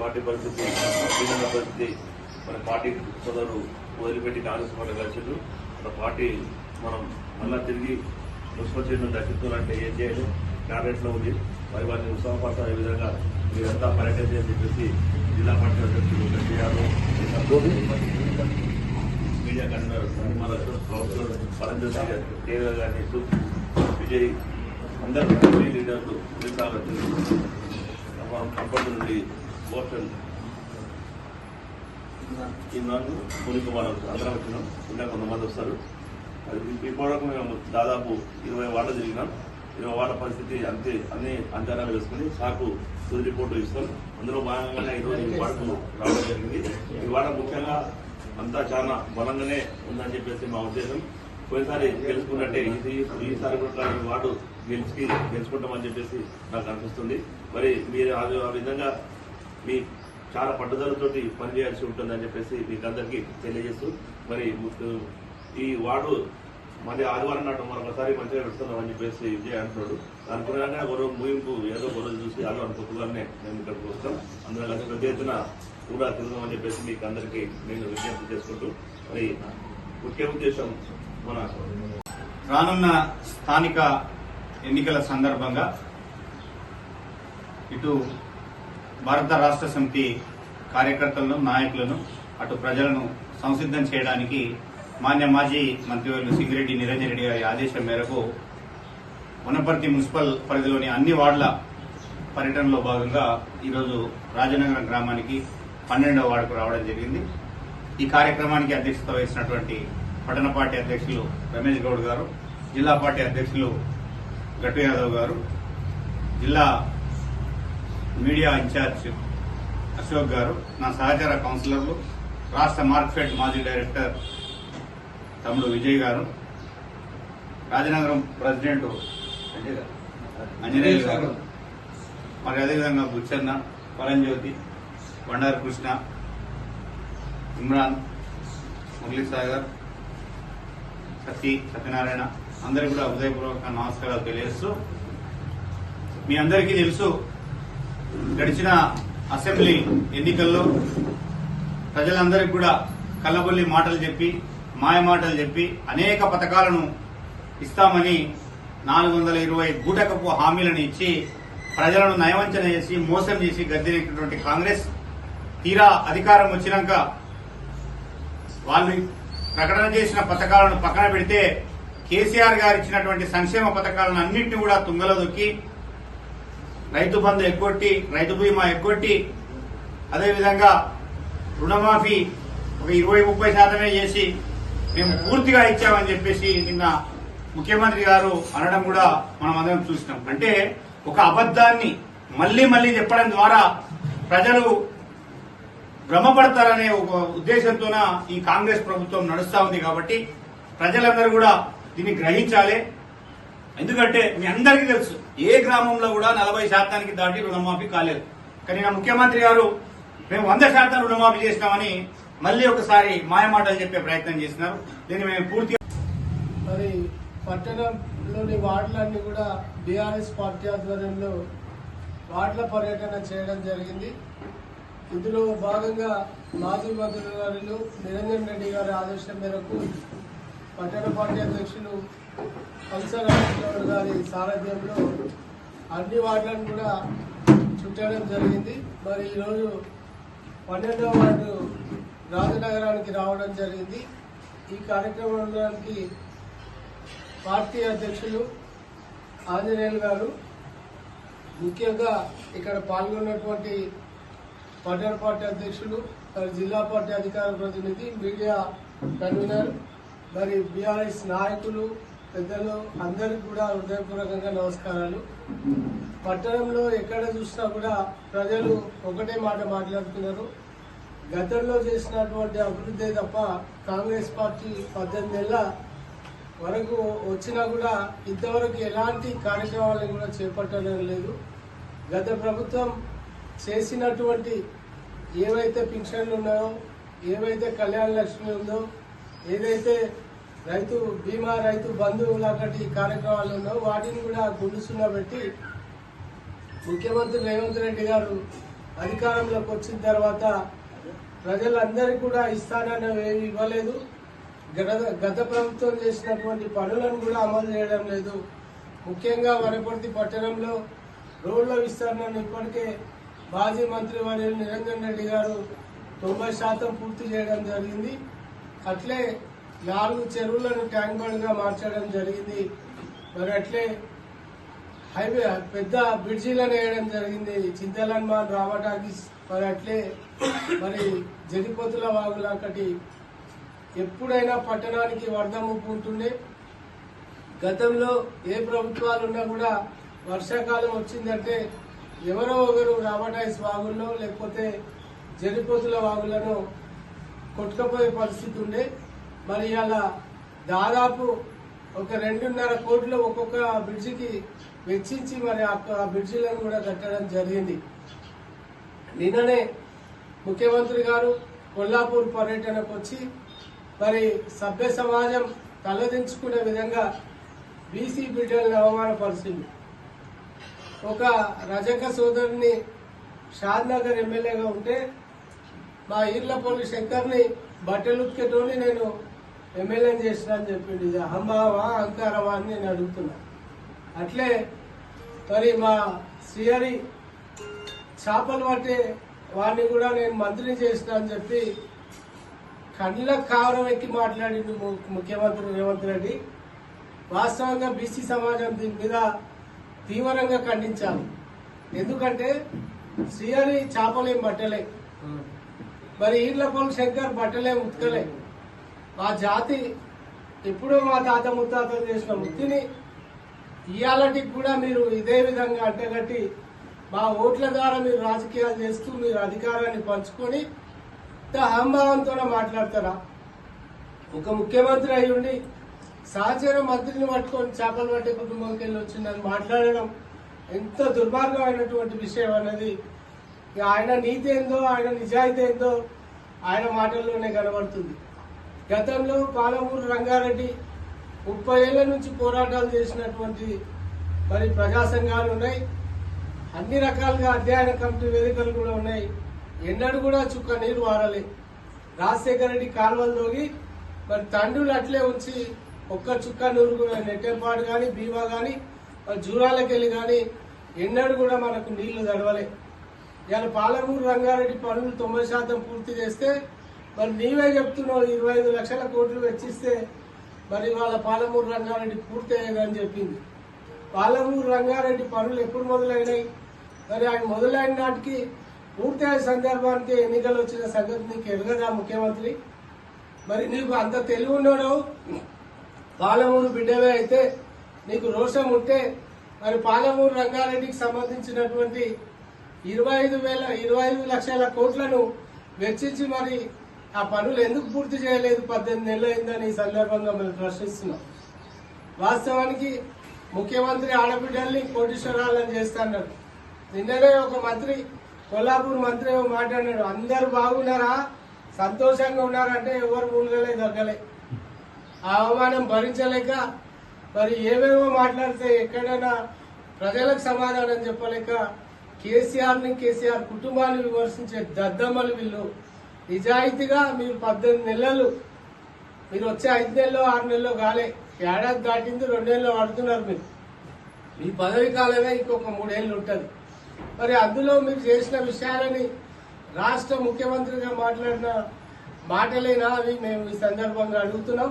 Party పరిస్థితి విభిన్న పరిస్థితి. మన పార్టీ సోదరు వదిలిపెట్టి కాంగ్రెస్ పార్టీ కలిసిండు. మన పార్టీ మనం మళ్ళా తిరిగి మున్సిపల్ చైర్మన్ దక్కించుకోవాలంటే ఏం చేయాలి? క్యాబినెట్లో ఉంది మరి వారిని ఉత్సాహపరచాలనే విధంగా మీరంతా పర్యటన పర్యటించని చెప్పేసి జిల్లా పార్టీ అధ్యక్షులు గట్టి మీడియా కన్వీనర్ మన కౌన్సిలర్ పరంజ్యోతి గారు గారిని విజయ్ అందరూ లీడర్లు మిగతాలు కంపౌండ్ పోర్టల్ ఓషన్ ఈ నాలుగు అందరం వచ్చినాం ఇంకా కొంతమంది వస్తారు. అది ఇప్పటివరకు మేము దాదాపు ఇరవై వార్లు తిరిగినాం ఇరవై వార్ల పరిస్థితి అంతే అన్ని అంచనాలు వేసుకుని సాకు తుది రిపోర్టు ఇస్తాం. అందులో భాగంగానే ఈరోజు ఈ వార్డుకు రావడం జరిగింది. ఈ వాడ ముఖ్యంగా అంతా చాలా బలంగానే ఉందని చెప్పేసి మా ఉద్దేశం. పోయినసారి గెలుచుకున్నట్టే ఇది ఈసారి కూడా ఈ వార్డు గెలిచి గెలుచుకుంటామని చెప్పేసి నాకు అనిపిస్తుంది. మరి మీరు ఆ విధంగా మీ చాలా పట్టుదలతోటి పనిచేయాల్సి ఉంటుందని చెప్పేసి మీకు అందరికీ తెలియజేస్తూ మరి ఈ వార్డు మరి ఆదివారం నాడు మరొకసారి మంచిగా పెడుతున్నామని చెప్పేసి విజయ్ అంటున్నాడు. అనుకున్నాగా ఒక రోజు ముగింపు ఏదో ఒక రోజు చూసి ఆదివారం అనుకుంటున్నానే మేము ఇక్కడికి వస్తాం. అందులో కలిసి పెద్ద ఎత్తున కూడా తిరుగుదామని చెప్పేసి మీకు అందరికీ నేను విజ్ఞప్తి చేసుకుంటూ మరి ముఖ్య ఉద్దేశం మన రానున్న స్థానిక ఎన్నికల సందర్భంగా ఇటు భారత రాష్ట్ర సమితి కార్యకర్తలను నాయకులను అటు ప్రజలను సంసిద్ధం చేయడానికి మాన్య మాజీ మంత్రివర్యులు సింగిరెడ్డి నిరంజన్ రెడ్డి గారి ఆదేశం మేరకు వనపర్తి మున్సిపల్ పరిధిలోని అన్ని వార్డుల పర్యటనలో భాగంగా ఈరోజు రాజనగరం గ్రామానికి పన్నెండవ వార్డుకు రావడం జరిగింది. ఈ కార్యక్రమానికి అధ్యక్షత వహిస్తున్నటువంటి పట్టణ పార్టీ అధ్యక్షులు రమేష్ గౌడ్ గారు జిల్లా పార్టీ అధ్యక్షులు గట్టు యాదవ్ గారు జిల్లా మీడియా ఇన్ఛార్జ్ అశోక్ గారు నా సహచర కౌన్సిలర్లు రాష్ట్ర మార్క్ఫెడ్ మాజీ డైరెక్టర్ తమ్ముడు విజయ్ గారు రాజనగరం ప్రెసిడెంట్ అంజనేయులు గారు మరి అదేవిధంగా బుచ్చన్న పరంజ్యోతి బండారు కృష్ణ ఇమ్రాన్ మురళీ సాగర్ సతీ సత్యనారాయణ అందరికీ కూడా హృదయపూర్వక నమస్కారాలు తెలియజేస్తూ మీ అందరికీ తెలుసు గడిచిన అసెంబ్లీ ఎన్నికల్లో ప్రజలందరికీ కూడా కళ్ళబొల్లి మాటలు చెప్పి మాయ మాటలు చెప్పి అనేక పథకాలను ఇస్తామని నాలుగు వందల ఇరవై బూటకపు హామీలను ఇచ్చి ప్రజలను నయవంచన చేసి మోసం చేసి గద్దెనెక్కినటువంటి కాంగ్రెస్ తీరా అధికారం వచ్చినాక వాళ్ళు ప్రకటన చేసిన పథకాలను పక్కన పెడితే కేసీఆర్ గారు ఇచ్చినటువంటి సంక్షేమ పథకాలను అన్నింటినీ కూడా తుంగలో దొక్కి రైతు బంధు ఎక్కొట్టి రైతు బీమా ఎక్కొట్టి అదేవిధంగా రుణమాఫీ ఒక ఇరవై ముప్పై శాతమే చేసి మేము పూర్తిగా ఇచ్చామని చెప్పేసి నిన్న ముఖ్యమంత్రి గారు అనడం కూడా మనం అందరం చూసినాం. అంటే ఒక అబద్ధాన్ని మళ్ళీ మళ్ళీ చెప్పడం ద్వారా ప్రజలు భ్రమపడతారనే ఒక ఉద్దేశంతోన ఈ కాంగ్రెస్ ప్రభుత్వం నడుస్తా ఉంది కాబట్టి ప్రజలందరూ కూడా దీన్ని గ్రహించాలి. ఎందుకంటే మీ అందరికీ తెలుసు ఏ గ్రామంలో కూడా నలభై శాతానికి దాటి రుణమాఫీ కాలేదు. కానీ నా ముఖ్యమంత్రి గారు మేము వంద శాతం రుణమాఫీ చేసినామని మళ్ళీ ఒకసారి మాయమాటలు చెప్పే ప్రయత్నం చేసినారు దీన్ని మేము పూర్తిగా మరి పట్టణంలోని వార్డులన్నీ కూడా బీఆర్ఎస్ పార్టీ ఆధ్వర్యంలో వార్డుల పర్యటన చేయడం జరిగింది. ఇందులో భాగంగా మాజీ మంత్రులు గారు నిరంజన్ రెడ్డి గారి ఆదేశం మేరకు పట్టణ పార్టీ అధ్యక్షులు కంసరాజు గారి సారథ్యంలో అన్ని వార్డులను కూడా చుట్టడం జరిగింది. మరి ఈరోజు పన్నెండవ వార్డు రాజనగరానికి రావడం జరిగింది. ఈ కార్యక్రమానికి పార్టీ అధ్యక్షులు ఆంజనేయులు గారు ముఖ్యంగా ఇక్కడ పాల్గొన్నటువంటి పట్టణ పార్టీ అధ్యక్షులు మరి జిల్లా పార్టీ అధికార ప్రతినిధి మీడియా కన్వీనర్ మరి బీఆర్ఎస్ నాయకులు పెద్దలు అందరికీ కూడా హృదయపూర్వకంగా నమస్కారాలు. పట్టణంలో ఎక్కడ చూసినా కూడా ప్రజలు ఒకటే మాట మాట్లాడుతున్నారు. గతంలో చేసినటువంటి అభివృద్ధి తప్ప కాంగ్రెస్ పార్టీ పద్దెనిమిది నెలల వరకు వచ్చినా కూడా ఇంతవరకు ఎలాంటి కార్యక్రమాలను కూడా చేపట్టడం లేదు. గత ప్రభుత్వం చేసినటువంటి ఏవైతే పింఛన్లు ఉన్నాయో ఏవైతే కళ్యాణ లక్ష్మి ఉందో ఏదైతే రైతు బీమా రైతు బంధువులు లాంటి కార్యక్రమాలు ఉన్నాయో వాటిని కూడా గుండుసున్న పెట్టి ముఖ్యమంత్రి రేవంత్ రెడ్డి గారు అధికారంలోకి వచ్చిన తర్వాత ప్రజలందరికీ కూడా ఇస్తానని ఏమి ఇవ్వలేదు. గత గత ప్రభుత్వం చేసినటువంటి పనులను కూడా అమలు చేయడం లేదు. ముఖ్యంగా వనపర్తి పట్టణంలో రోడ్ల విస్తరణను ఇప్పటికే మాజీ మంత్రి వారి నిరంజన్ రెడ్డి గారు తొంభై శాతం పూర్తి చేయడం జరిగింది. అట్లే నాలుగు చెరువులను ట్యాంక్ బండ్గా మార్చడం జరిగింది. మరి అట్లే హైవే పెద్ద బ్రిడ్జీలను వేయడం జరిగింది. చింతలన్మాన్ రామటాకీస్ మరి అట్లే మరి జరిపోతుల వాగులాకటి ఎప్పుడైనా పట్టణానికి వరద ముప్పు ఉంటుండే. గతంలో ఏ ప్రభుత్వాలు ఉన్నా కూడా వర్షాకాలం వచ్చిందంటే ఎవరో ఒకరు రామటాయిస్ వాగుల్లో లేకపోతే జరిపోతుల వాగులను కొట్టుకపోయే పరిస్థితి ఉండే. మరి అలా దాదాపు ఒక రెండున్నర కోట్లు ఒక్కొక్క బ్రిడ్జికి వెచ్చించి మరి ఆ ఆ బ్రిడ్జిలను కూడా కట్టడం జరిగింది. నిన్ననే ముఖ్యమంత్రి గారు కొల్లాపూర్ పర్యటనకు వచ్చి మరి సభ్య సమాజం తలదించుకునే విధంగా బీసీ బిడ్డలను అవమానపరిచింది. ఒక రజక సోదరుని షాద్నగర్ ఎమ్మెల్యేగా ఉంటే మా ఈర్లపల్లి శంకర్ని బట్టలుక్కేటోని నేను ఎమ్మెల్యేని చేసిన అని చెప్పిండు. ఇది అహంభావా అహంకారమా అని నేను అడుగుతున్నా. అట్లే మరి మా శ్రీహరి చేపలు పట్టే వాడిని కూడా నేను మంత్రిని చేసిన అని చెప్పి కళ్ళ కావరం ఎక్కి మాట్లాడిండు ము- ముఖ్యమంత్రి రేవంత్ రెడ్డి. వాస్తవంగా బీసీ సమాజం దీని మీద తీవ్రంగా ఖండించాలి. ఎందుకంటే శ్రీహరి చేపలేం బట్టలే మరి ఈర్లపల్లి శంకర్ బట్టలే ఉతకలే. మా జాతి ఎప్పుడో మా తాత ముత్తాతలు చేసిన వృత్తిని ఇవాళకి కూడా మీరు ఇదే విధంగా అడ్డగట్టి మా ఓట్ల ద్వారా మీరు రాజకీయాలు చేస్తూ మీరు అధికారాన్ని పంచుకొని ఇంత అహంభావంతో మాట్లాడతారా? ఒక ముఖ్యమంత్రి అయి ఉండి సహచర మంత్రిని పట్టుకొని చేపలు పట్టే కుటుంబంకి వెళ్ళి వచ్చిందని మాట్లాడడం ఎంత దుర్మార్గమైనటువంటి విషయం అన్నది ఆయన నీతి ఏందో ఆయన నిజాయితీ ఏందో ఆయన మాటల్లోనే కనబడుతుంది. గతంలో పాలమూరు రంగారెడ్డి ముప్పై ఏళ్ళ నుంచి పోరాటాలు చేసినటువంటి మరి ప్రజా సంఘాలు ఉన్నాయి. అన్ని రకాలుగా అధ్యయన కమిటీ వేదికలు కూడా ఉన్నాయి. ఎన్నడూ కూడా చుక్క నీరు వారలే. రాజశేఖర రెడ్డి కాలువలు తోగి మరి తండ్రులు అట్లే ఉంచి ఒక్క చుక్క నూరు కూడా కానీ బీమా కానీ మరి జూరాలకు వెళ్ళి కానీ ఎన్నడూ కూడా మనకు నీళ్ళు తడవలే. ఇవాళ పాలమూరు రంగారెడ్డి పనులు తొంభై శాతం పూర్తి చేస్తే మరి నీవే చెప్తున్నావు ఇరవై ఐదు లక్షల కోట్లు వెచ్చిస్తే మరి వాళ్ళ పాలమూరు రంగారెడ్డి పూర్తయ్యేదని చెప్పింది. పాలమూరు రంగారెడ్డి పనులు ఎప్పుడు మొదలైనాయి? మరి ఆయన మొదలైన నాటికి పూర్తి సందర్భానికి ఎన్నికలు వచ్చిన సంగతి నీకు ఎరగదా ముఖ్యమంత్రి? మరి నీకు అంత తెలివి ఉన్నాడు? పాలమూరు బిడ్డవే అయితే నీకు రోషం ఉంటే మరి పాలమూరు రంగారెడ్డికి సంబంధించినటువంటి ఇరవై ఐదు వేల ఇరవై ఐదు లక్షల కోట్లను వెచ్చించి మరి ఆ పనులు ఎందుకు పూర్తి చేయలేదు? పద్దెనిమిది నెలలు అయిందని ఈ సందర్భంగా మేము ప్రశ్నిస్తున్నాం. వాస్తవానికి ముఖ్యమంత్రి ఆడబిడ్డల్ని కోటీశ్వరాలను చేస్తాడు నిన్ననే ఒక మంత్రి కొల్లాపూర్ మంత్రి ఏమో మాట్లాడాడు అందరు బాగున్నారా? సంతోషంగా ఉన్నారంటే ఎవరు ఉండలే దగ్గలే ఆ అవమానం భరించలేక మరి ఏవేవో మాట్లాడితే ఎక్కడైనా ప్రజలకు సమాధానం చెప్పలేక కేసీఆర్ని కేసీఆర్ కుటుంబాన్ని విమర్శించే దద్దమ్మలు వీళ్ళు. నిజాయితీగా మీరు పద్దెనిమిది నెలలు మీరు వచ్చే ఐదు నెలలో ఆరు నెలలో కాలే. ఏడాది దాటింది రెండేళ్ళు పడుతున్నారు మీరు. మీ పదవి కాలమే ఇంకొక మూడేళ్ళు ఉంటుంది. మరి అందులో మీరు చేసిన విషయాలని రాష్ట్ర ముఖ్యమంత్రిగా మాట్లాడిన మాటలేనా అవి మేము ఈ సందర్భంగా అడుగుతున్నాం.